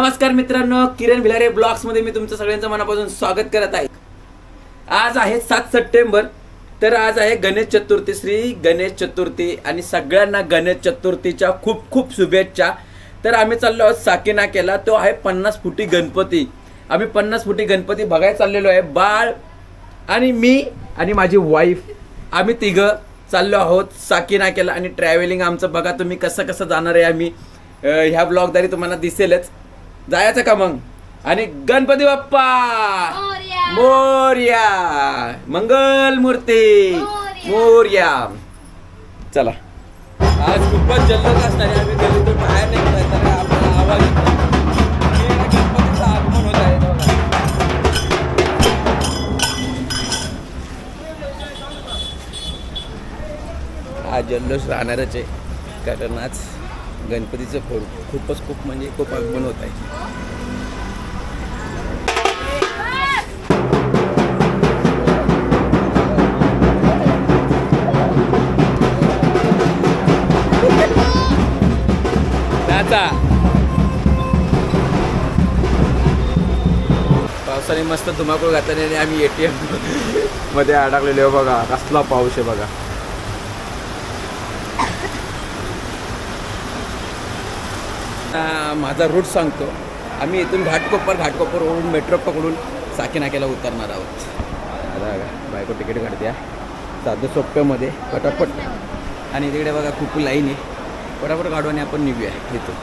नमस्कार मित्रांनो किरण भिलारे ब्लॉग्समध्ये मी तुमचं सगळ्यांचं मनापासून स्वागत करत आहे. आज आहे सात सप्टेंबर तर आज आहे गणेश चतुर्थी श्री गणेश चतुर्थी आणि सगळ्यांना गणेश चतुर्थीच्या खूप खूप शुभेच्छा. तर आम्ही चाललो आहोत साकिनाक्याला तो आहे पन्नास फुटी गणपती. आम्ही पन्नास फुटी गणपती बघायला चाललेलो आहे बाळ आणि मी आणि माझी वाईफ आम्ही तिघं चाललो आहोत साकिनाक्याला आणि ट्रॅव्हलिंग आमचं बघा तुम्ही कसं कसं जाणार आहे आम्ही. ह्या ब्लॉगद्वारे तुम्हाला दिसेलच. जायचं का मग? आणि गणपती बाप्पा! मोरया. मंगल मूर्ती. मोरया. चला. आज खूपच जल्लोष असणार आहे. आम्ही गल्लीतून बाहेर निघतोय तर आपल्याला आवाज गणपतीचं आगमन होत आहे. हा जल्लोष राहणारच आहे. कारण आज गणपतीचं खूप खूपच खूप म्हणजे खूप आगमन होत आहे. पावसाने मस्त धुमाकूळ घातल्याने आणि आम्ही एटीएममध्ये अडकलेलो बघा. कसला पाऊस आहे बघा. माझा रूट सांगतो. आम्ही इथून घाटकोपर घाटकोपरवरून मेट्रो पकडून साकीनाक्याला उतरणार आहोत. आता बायको तिकीट काढते साधं सोप्यामध्ये पटापट. आणि तिकडे बघा खूप लाईन आहे. पटापट काढू आणि आपण निघूया इथून.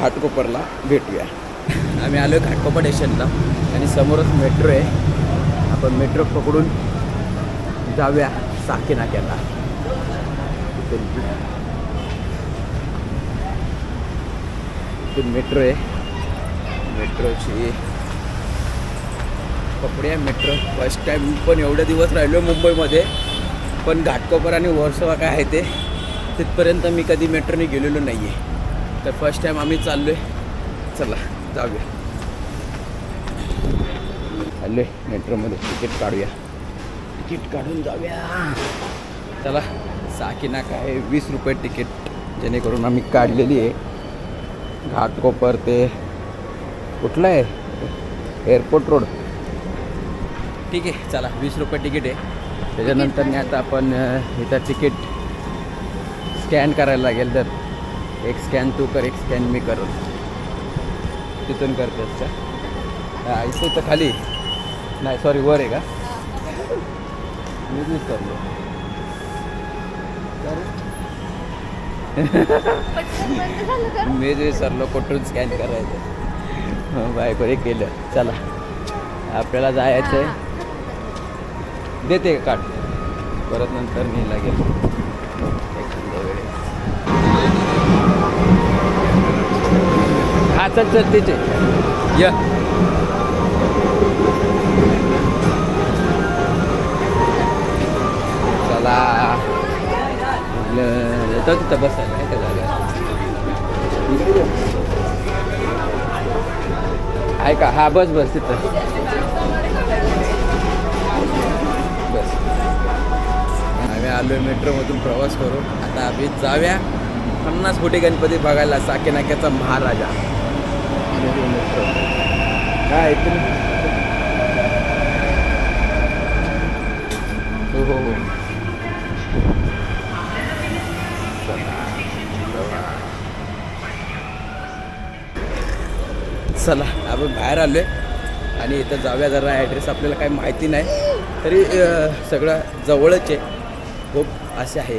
घाटकोपरला भेटूया. आम्ही आलो आहे घाटकोपर स्टेशनला आणि समोरच मेट्रो आहे. आपण मेट्रो पकडून जाऊया साकीनाक्याला. ती मेट्रो आहे. मेट्रोची कपडे मेट्रो फर्स्ट टाईम पण एवढे दिवस राहिलो मुंबईमध्ये. पण घाटकोपर आणि वर्सोवा काय आहे ते तिथपर्यंत मी कधी मेट्रोने गेलेलो नाही आहे तर फर्स्ट टाईम आम्ही चाललो आहे चला जाऊया. चाललो आहे मेट्रोमध्ये तिकीट काढूया. तिकीट काढून जाऊया. चला साकिना काय वीस रुपये तिकीट जेणेकरून आम्ही काढलेली आहे. घाटकोपर ते कुठलं आहे. एअरपोर्ट रोड ठीक आहे चला वीस रुपये तिकीट आहे. त्याच्यानंतर आता आपण इथं तिकीट स्कॅन करायला लागेल तर. एक स्कॅन तू कर एक स्कॅन मी करू तिथून करतेस का? हा, इथे तर खाली. नाही सॉरी वर आहे का? मी विसरलो मी विसरलो कुठून स्कॅन करायचं. बायको हे केलं. चला. आपल्याला जायचं आहे देते का काढ परत नंतर मी लागेल. हा चल चल तिचे या. चला. म्हटलं, तिथं बसायला आहे का? जागा आहे हा बस बस तिथं. बस. आम्ही आलो मेट्रोमधून प्रवास करू आता आम्ही जाऊया पन्नास फुटी गणपती बघायला साकेनाक्याचा महाराजा. मेट्रो काय इथून हो हो हो. चला आपण बाहेर आलो आहे आणि इथं जाऊया जरा ॲड्रेस आपल्याला काही माहिती नाही. तरी सगळं जवळच आहे. खूप असे आहे.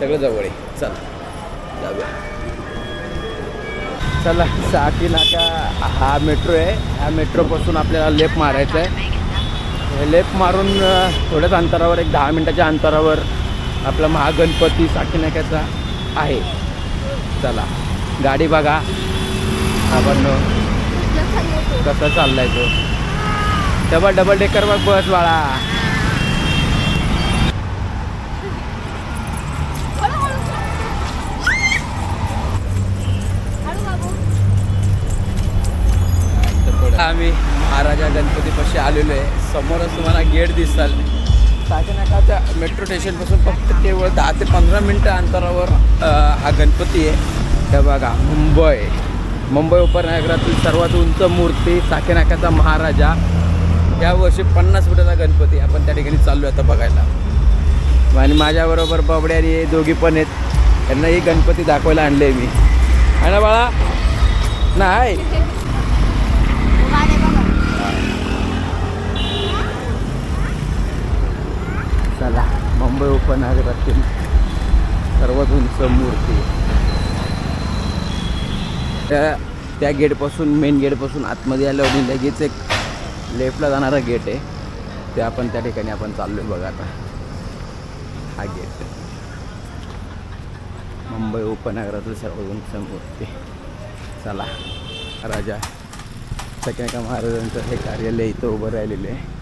सगळं जवळ आहे. चला जाऊया. चला साकी नाका. हा मेट्रो आहे. ह्या मेट्रोपासून आपल्याला लेप मारायचं आहे. लेफ्ट लेप मारून थोड्याच अंतरावर एक दहा मिनटाच्या अंतरावर आपला महागणपती साठी नाक्याचा आहे. चला गाडी बघा. आपण कसं चाललाय तो? डबल डबल डेकर मग बस बाळा. आम्ही महाराजा गणपतीपाशी आलेलो आहे. समोरच तुम्हाला गेट दिसाल. साकेनाकाच्या मेट्रो स्टेशनपासून फक्त केवळ दहा ते पंधरा मिनटं अंतरावर हा गणपती आहे. हे बघा मुंबई. मुंबई उपनगरातील सर्वात उंच मूर्ती साकेनाकाचा महाराजा. या वर्षी पन्नास फुटाचा गणपती आपण त्या ठिकाणी चाललो आता बघायला. आणि माझ्याबरोबर बबडे आणि हे दोघी पण आहेत. त्यांना ही गणपती दाखवायला आणले मी. आहे ना बाळा? नाही? चला मुंबई उपनगरातील सर्वात उंच मूर्ती. त्या त्या गेटपासून मेन गेटपासून आतमध्ये आल्यावर लगेच एक लेफ्टला जाणारा गेट आहे. ते आपण त्या ठिकाणी आपण चाललो आहे बघा आता. हा गेट मुंबई उपनगरातील सर्वजण समोर ते. चला राजा सगळ्या महाराजांचं हे कार्यालय इथं उभं राहिलेलं आहे.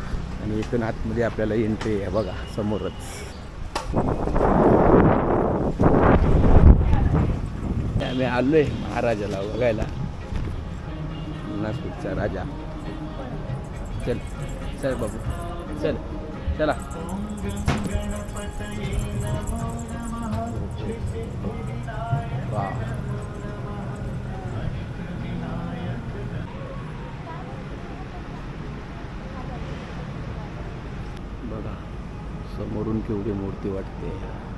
आणि इथून आतमध्ये आपल्याला एंट्री आहे बघा समोरच. आम्ही आलो आहे महाराजाला बघायला. नागपूरचा राजा. चल चल बाबू. चल चला. वा. बघा समोरून केवढी मूर्ती वाटते.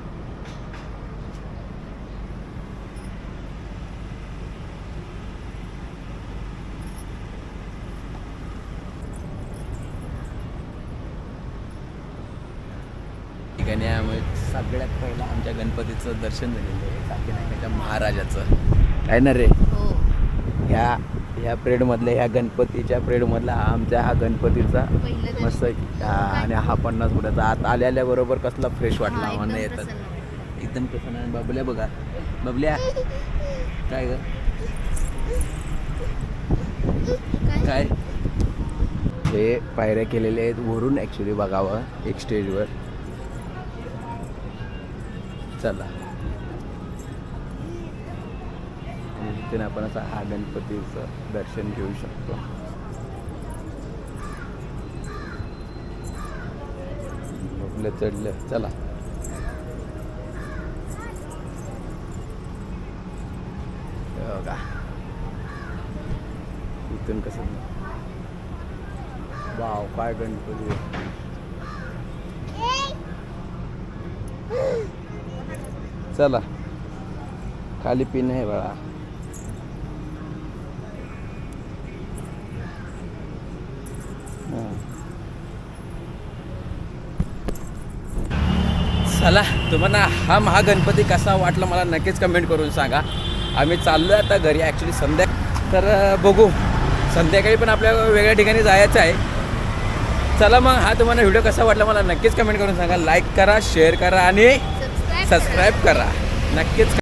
ठिकाणी आम्ही सगळ्यात पहिला आमच्या गणपतीचं दर्शन झालेलं आहे. साकेनाक्याच्या महाराजाचं. काय ना रे? हो. ह्या ह्या पिरियडमधल्या ह्या गणपतीच्या पिरियडमधला हा आमच्या हा गणपतीचा. मस्त हा आणि हा पन्नास फुटाचा. आत आल्या आल्याबरोबर कसला फ्रेश वाटला आम्हाला येतात प्रसन्न. एकदम कसं नाही बबल्या बघा. बबल्या. काय ग? काय? काय? हे पायऱ्या केलेल्या आहेत. वरून ॲक्च्युली बघावं एक स्टेजवर चला. तिथे आपण असं हा गणपतीचं दर्शन घेऊ शकतो. बबल्या चढलं चला. बघा. इथून कसं वाव काय गणपती. चला. खाली पिन आहे बाळा. चला तुम्हाला हा महागणपती कसा वाटला मला नक्कीच कमेंट करून सांगा. आम्ही चाललो आहे आता घरी ॲक्च्युली संध्या तर बघू. संध्याकाळी पण आपल्या वेगळ्या ठिकाणी जायचं आहे. चला मग हा तुम्हाला व्हिडिओ कसा वाटला मला नक्कीच कमेंट करून सांगा. लाईक करा शेअर करा आणि सबस्क्राईब करा. नक्कीच